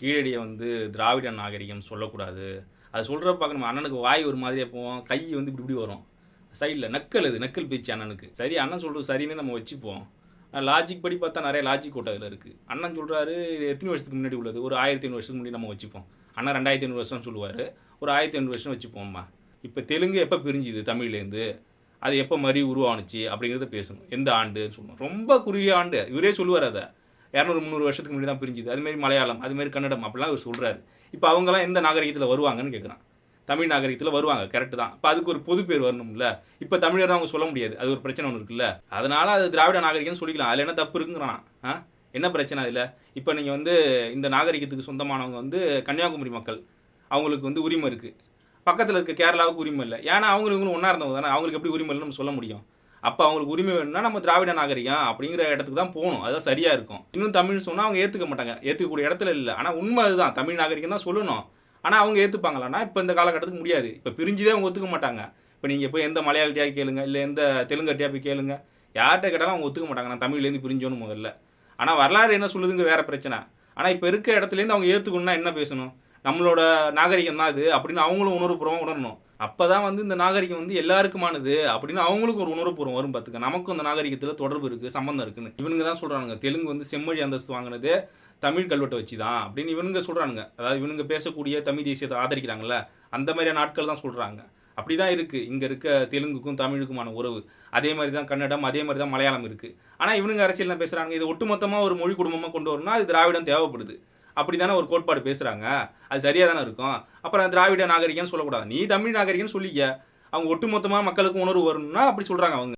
கீழடியை வந்து திராவிட நாகரிகம் சொல்லக்கூடாது. அது சொல்கிற பார்க்க நம்ம அண்ணனுக்கு வாய் ஒரு மாதிரியே போவோம் கை வந்து இப்படி இப்படி வரும். சைடில் நக்கல் அது நக்கல் பேச்சு அண்ணனுக்கு. சரி அண்ணன் சொல்கிறது சரின்னு நம்ம வச்சுப்போம். லாஜிக் படி பார்த்தா நிறைய லாஜிக் கோட்டை அதில் இருக்குது அண்ணன் சொல்கிறாரு இது எத்தனை வருஷத்துக்கு முன்னாடி உள்ளது? ஒரு ஆயிரத்தி ஐநூறு வருஷத்துக்கு முன்னாடி நம்ம வச்சுப்போம். அண்ணன் ரெண்டாயிரத்தி ஐநூறு வருஷம் சொல்லுவார். ஒரு ஆயிரத்தி ஐநூறு வருஷம் வச்சுப்போம்மா. இப்போ தெலுங்கு எப்போ பிரிஞ்சுது தமிழ்லேருந்து? அது எப்போ மறு உருவானுச்சு அப்படிங்கிறத பேசணும். எந்த ஆண்டுன்னு சொல்லணும். ரொம்ப குறுகிய ஆண்டு. இவரே சொல்லுவார் அதை. இரநூறு முந்நூறு வருஷத்துக்கு முன்னாடி தான் பிரிஞ்சுது. அதுமாரி மலையாளம் அதுமாரி கன்னடம் அப்படிலாம் அவர் சொல்கிறாரு இப்போ அவங்களாம் எந்த நாகரிகத்தில் வருவாங்கன்னு கேட்குறான் தமிழ் நாகரிகத்தில் வருவாங்க கரெக்டு தான். இப்போ அதுக்கு ஒரு பொது பேர் வரணும்ல. இப்போ தமிழர் அவங்க சொல்ல முடியாது. அது ஒரு பிரச்சனை ஒன்று இருக்குல்ல. அதனால் அது திராவிட நாகரிகம்னு சொல்லிக்கலாம். அதில் என்ன தப்பு இருக்குங்கிறான்? ஆ? என்ன பிரச்சனை அதில்? இப்போ நீங்கள் வந்து இந்த நாகரிகத்துக்கு சொந்தமானவங்க வந்து கன்னியாகுமரி மக்கள். அவங்களுக்கு வந்து உரிமை இருக்குது பக்கத்தில் இருக்க கேரளாவுக்கு உரிமை இல்லை. ஏன்னா அவங்களுக்கு இவங்களும் ஒன்றா இருந்தவங்க தானே. அவங்களுக்கு எப்படி உரிமை இல்லைன்னு நம்ம சொல்ல முடியும். அப்போ அவங்களுக்கு உரிமை வேணும்னா நம்ம திராவிட நாகரிகம் அப்படிங்கிற இடத்துக்கு தான் போகணும். அதுதான் சரியாக இருக்கும். இன்னும் தமிழ் சொன்னால் அவங்க ஏற்றுக்க மாட்டாங்க. ஏற்றுக்கக்கூடிய இடத்துல இல்லை. ஆனால் உண்மை அதுதான். தமிழ் நாகரிகம் தான் சொல்லணும். ஆனால் அவங்க ஏற்றுப்பாங்களான்னா இப்போ இந்த காலகட்டத்துக்கு முடியாது. இப்போ பிரிஞ்சுதே அவங்க ஒத்துக்க மாட்டாங்க. இப்போ நீங்கள் போய் எந்த மலையாளிட்டியாக கேளுங்க இல்லை எந்த தெலுங்கட்டியாக போய் கேளுங்க. யார்கிட்ட கேட்டாலும் அவங்க ஒத்துக்க மாட்டாங்க. நான் தமிழ்லேருந்து பிரிஞ்சோன்னு முதல்ல. ஆனால் வரலாறு என்ன சொல்லுதுங்க வேறு பிரச்சனை. ஆனால் இப்போ இருக்க இடத்துலேருந்து அவங்க ஏற்றுக்கணும்னா என்ன பேசணும்? நம்மளோட நாகரிகம் தான் அது அப்படின்னு அவங்களும் உணர்வுபூர்வமாக உணரணும். அப்போ தான் வந்து இந்த நாகரிகம் வந்து எல்லாருக்குமானது அப்படின்னு அவங்களுக்கு ஒரு உணர்வுபூர்வம் வரும் பார்த்துக்க. நமக்கும் இந்த நாகரிகத்தில் தொடர்பு இருக்குது சம்மந்தம் இருக்குன்னு. இவனுங்க தான் சொல்கிறானுங்க தெலுங்கு வந்து செம்மொழி அந்தஸ்து வாங்கினது தமிழ் கல்வெட்டை வச்சு தான் அப்படின்னு இவனுங்க சொல்கிறானுங்க அதாவது இவனுங்க பேசக்கூடிய தமிழ் தேசியத்தை ஆதரிக்கிறாங்கல்ல அந்த மாதிரியான நாட்கள் தான் சொல்கிறாங்க அப்படி தான் இருக்குது இங்கே இருக்க தெலுங்குக்கும் தமிழுக்குமான உறவு. அதே மாதிரி தான் கன்னடம் அதே மாதிரி தான் மலையாளம் இருக்குது ஆனால் இவனுங்க அரசியல்லாம் பேசுகிறாங்க இது ஒட்டுமொத்தமாக ஒரு மொழி குடும்பமாக கொண்டு வரணும்னா அது திராவிடம் தேவைப்படுது. அப்படி தானே ஒரு கோட்பாடு பேசுகிறாங்க அது சரியாக தானே இருக்கும். அப்புறம் திராவிட நாகரிகம்னு சொல்லக்கூடாது. நீ தமிழ் நாகரிகம்னு சொல்லிக்க. அவங்க ஒட்டுமொத்தமாக மக்களுக்கு உணர்வு வரணும்னா அப்படி சொல்கிறாங்க அவங்க.